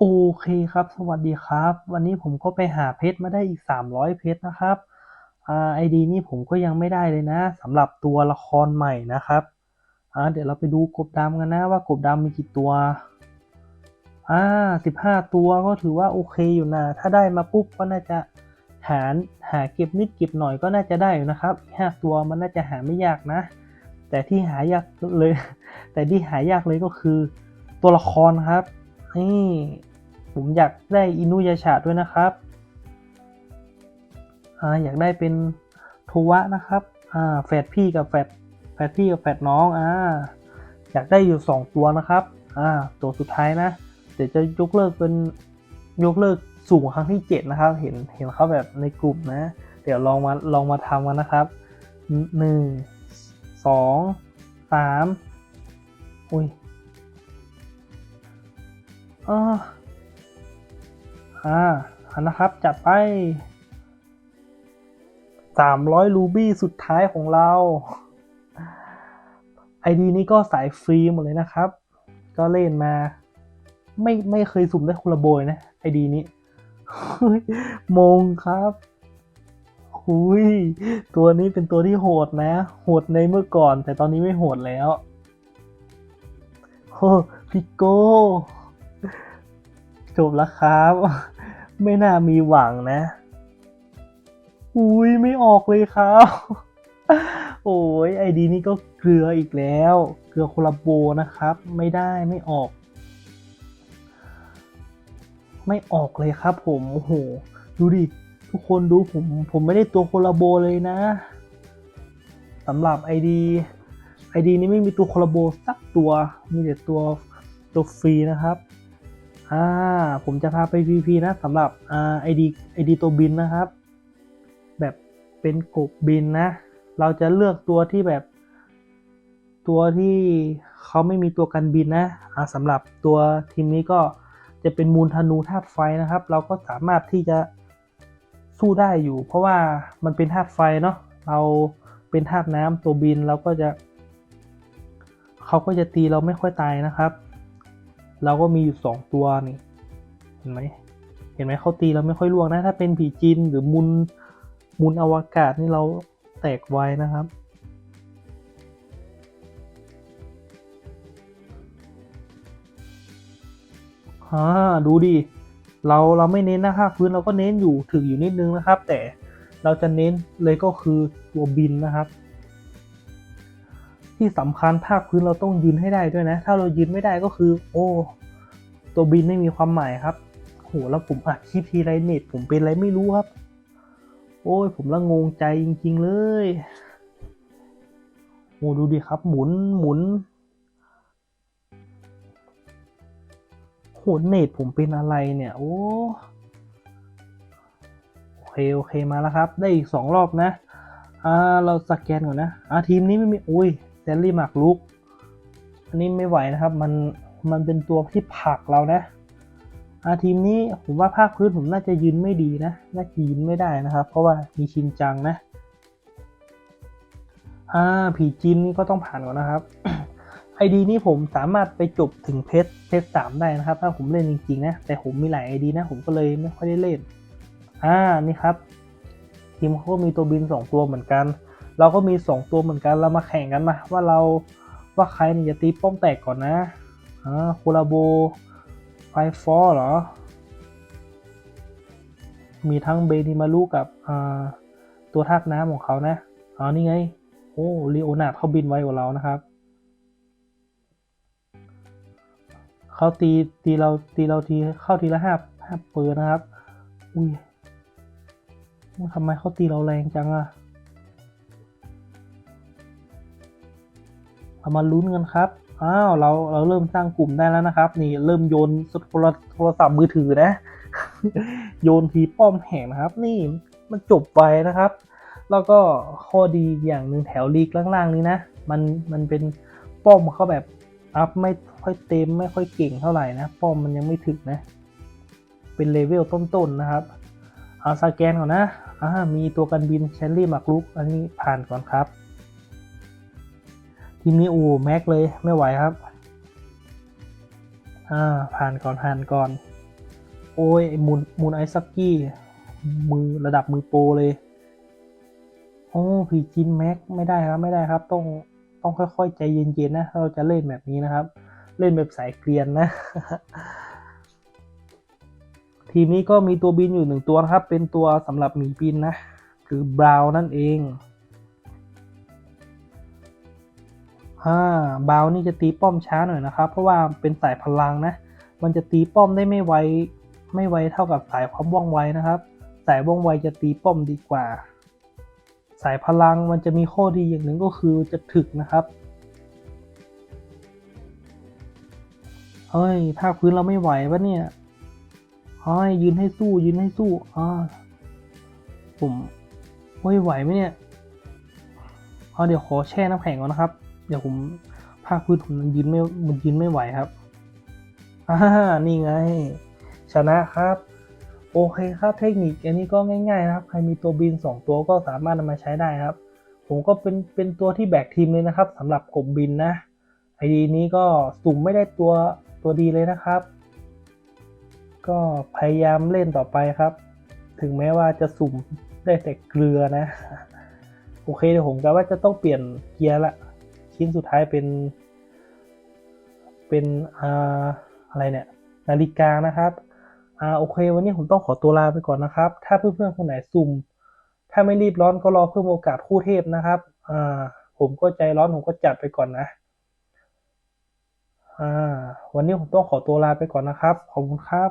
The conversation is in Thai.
โอเคครับ สวัสดีครับ วันนี้ผมก็ไปหาเพชรมาได้อีก 300 เพชรนะครับอ่าไอดีนี้ผมก็ยังไม่ได้เลยนะสำหรับตัวละครใหม่นะครับอ่าเดี๋ยวเราไปดูกบดำกันนะว่ากบดำมีกี่ตัวอ่า15ตัวก็ถือว่าโอเคอยู่นะ ถ้าได้มาปุ๊บก็น่าจะหาหาเก็บนิดเก็บหน่อยก็น่าจะได้อยู่นะครับห้าตัวมันน่าจะหาไม่ยากนะ แต่ที่หายากเลย แต่ที่หายากเลยก็คือตัวละครครับนี่ ผมอยากได้อินุยาชาด้วยนะครับอ่าอยากได้เป็นโทวะนะครับอ่าแฝดพี่กับแฝดแฝดพี่กับแฝดน้องอ่าอยากได้อยู่สองตัวนะครับอ่าตัวสุดท้ายนะเดี๋ยวจะยกเลิกเป็นยกเลิกสู่ครั้งที่เจ็ดนะครับ เห็นเห็นเขาแบบในกลุ่มนะ เดี๋ยวลองมาลองมาทำกันนะครับหนึ่งสองสามอุ้ยอ่า อ่าอันนะครับ จัดไป 300 รูบี้สุดท้ายของเราไอดีนี้ก็สายฟรีหมดเลยนะครับ ก็เล่นมา ไม่ไม่เคยสุ่มได้คนละโบยนะไอดีนี้มงครับหุยตัวนี้เป็นตัวที่โหดนะ โหดในเมื่อก่อน แต่ตอนนี้ไม่โหดแล้วโอ้พิโก้ จบแล้วครับ ไม่น่ามีหวังนะ อุ้ยไม่ออกเลยครับ โอ้ยไอดีนี้ก็เกลืออีกแล้ว เกลือโคลาโบนะครับ ไม่ได้ไม่ออก ไม่ออกเลยครับผม โอ้โห ดูดิ ทุกคนดูผม ผมไม่ได้ตัวโคลาโบเลยนะสำหรับไอดีไอดีนี้ไม่มีตัวโคลาโบสักตัว มีแต่ตัวตัวฟรีนะครับ อ่าผมจะพาไป VP นะสำหรับอ่าไอดีไอดีตัวบินนะครับ แบบเป็นกบบินนะ เราจะเลือกตัวที่แบบตัวที่เขาไม่มีตัวกันบินนะอ่าสำหรับตัวทีมนี้ก็จะเป็นมูลธนูธาตุไฟนะครับ เราก็สามารถที่จะสู้ได้อยู่ เพราะว่ามันเป็นธาตุไฟเนาะเราเป็นธาตุน้ำตัวบินเราก็จะ เขาก็จะตีเราไม่ค่อยตายนะครับ เราก็มีอยู่สองตัวนี่เห็นไหมเห็นไหมเขาตีเราไม่ค่อยล่วงนะ ถ้าเป็นผีจีนหรือมุนมุนอวกาศนี่เราแตกไวนะครับอ่าดูดิ เราเราไม่เน้นนะภาคพื้นเราก็เน้นอยู่ถึงอยู่นิดนึงนะครับ แต่เราจะเน้นเลยก็คือตัวบินนะครับ ที่สำคัญภาคพื้นเราต้องยืนให้ได้ด้วยนะ ถ้าเรายืนไม่ได้ก็คือ โอ้ ตัวบินไม่มีความหมายครับโหแล้วผมอัดคลิปทีไรเน็ตผมเป็นอะไรไม่รู้ครับ โอ้ยผมละงงใจจริง ๆ เลยโอ้ดูดิครับ หมุนหมุนโหเน็ตผมเป็นอะไรเนี่ย โอ้โอเคโอเคมาแล้วครับ ได้อีกสองรอบนะ อ่า เราสแกนก่อนนะ อ่าทีมนี้ไม่มี อุ้ย แซลลี่หมากลุก อันนี้ไม่ไหวนะครับ มัน มันเป็นตัวที่ผลักเรานะอาทีมนี้ผมว่าภาคพื้นผมน่าจะยืนไม่ดีนะ น่าจะยืนไม่ได้นะครับ เพราะว่ามีชินจังนะ อ่า ผีจีนนี่ก็ต้องผ่านก่อนนะครับ ไอดีนี้ผมสามารถไปจบถึงเพชรเพชรสามได้นะครับ ถ้าผมเล่นจริงๆนะ แต่ผมมีหลายไอดีนะ ผมก็เลยไม่ค่อยได้เล่น อ่า นี่ครับ ทีมเขาก็มีตัวบินสองตัวเหมือนกัน เราก็มีสองตัวเหมือนกันเรามาแข่งกันมา ว่าเราว่าใครเนี่ยจะตีป้อมแตกก่อนนะอ่าคูลาโบไฟฟอร์เหรอ มีทั้งเบนิมารุกับอ่าตัวธาตุน้ำของเขานะอ๋อนี่ไง โอ้ลีโอนาดเขาบินไวกว่าเรานะครับเขาตีตีเราตีเราทีเข้าทีละห้าห้าเปอร์นะครับ อุ้ยทำไมเขาตีเราแรงจังอะ เอามาลุ้นกันครับ อ้าว เรา เราเริ่มสร้างกลุ่มได้แล้วนะครับ นี่เริ่มโยนโทรโทรศัพท์มือถือนะ โยนทีป้อมแห่งนะครับ นี่มันจบไปนะครับ แล้วก็ข้อดีอย่างหนึ่งแถวลีกล่างๆนี้นะ มัน มันเป็นป้อมเขาแบบอัพไม่ค่อยเต็มไม่ค่อยเก่งเท่าไหร่นะ ป้อมมันยังไม่ถึงนะ เป็นเลเวลต้นๆนะครับ เอาสแกนก่อนนะอ่ามีตัวกันบินเชลลี่หมักลุก อันนี้ผ่านก่อนครับ ทีนี้โอ้แม็กเลยไม่ไหวครับ อ่า ผ่านก่อนผ่านก่อน โอ้ยมูนมูนไอซักกี้ มือระดับมือโปรเลย โอ้ผีจินแม็กไม่ได้ครับไม่ได้ครับ ต้องต้องค่อยๆ ใจเย็นๆนะเราจะเล่นแบบนี้นะครับ เล่นแบบสายเกรียนนะ ทีมนี้ก็มีตัวบินอยู่หนึ่งตัวนะครับ เป็นตัวสำหรับหมีบินนะ คือบราวน์นั่นเอง อ่าบาวน์นี่จะตีป้อมช้าหน่อยนะครับ เพราะว่าเป็นสายพลังนะ มันจะตีป้อมได้ไม่ไวไม่ไวเท่ากับสายความว่องไวนะครับ สายว่องไวจะตีป้อมดีกว่า สายพลังมันจะมีข้อดีอย่างหนึ่งก็คือจะถึกนะครับเฮ้ยภาคพื้นเราไม่ไหวปะเนี่ยเฮ้ยยืนให้สู้ยืนให้สู้อ่าผมไม่ไหวไหมเนี่ยเอาเดี๋ยวขอแช่น้ำแข็งก่อนนะครับ เดี๋ยวผมภาคพื้นผมมันยืนไม่มันยืนไม่ไหวครับอ่านี่ไง ชนะครับ โอเคครับเทคนิคอันนี้ก็ง่ายๆนะครับ ใครมีตัวบิน 2 ตัวก็สามารถนำมาใช้ได้ครับ ผมก็เป็นเป็นตัวที่แบกทีมเลยนะครับสำหรับกบบินนะไอดีนี้ก็สุ่มไม่ได้ตัวตัวดีเลยนะครับ ก็พยายามเล่นต่อไปครับ ถึงแม้ว่าจะสุ่มได้แต่เกลือนะ โอเคเดี๋ยวผมก็ว่าจะต้องเปลี่ยนเกียร์ละ ชิ้นสุดท้ายเป็น เป็นอ่าอะไรเนี่ย นาฬิกานะครับอ่าโอเควันนี้ผมต้องขอตัวลาไปก่อนนะครับ ถ้าเพื่อนๆคนไหนสุ่ม ถ้าไม่รีบร้อนก็รอเพิ่มโอกาสคู่เทพนะครับอ่าผมก็ใจร้อนผมก็จัดไปก่อนนะอ่าวันนี้ผมต้องขอตัวลาไปก่อนนะครับ ขอบคุณครับ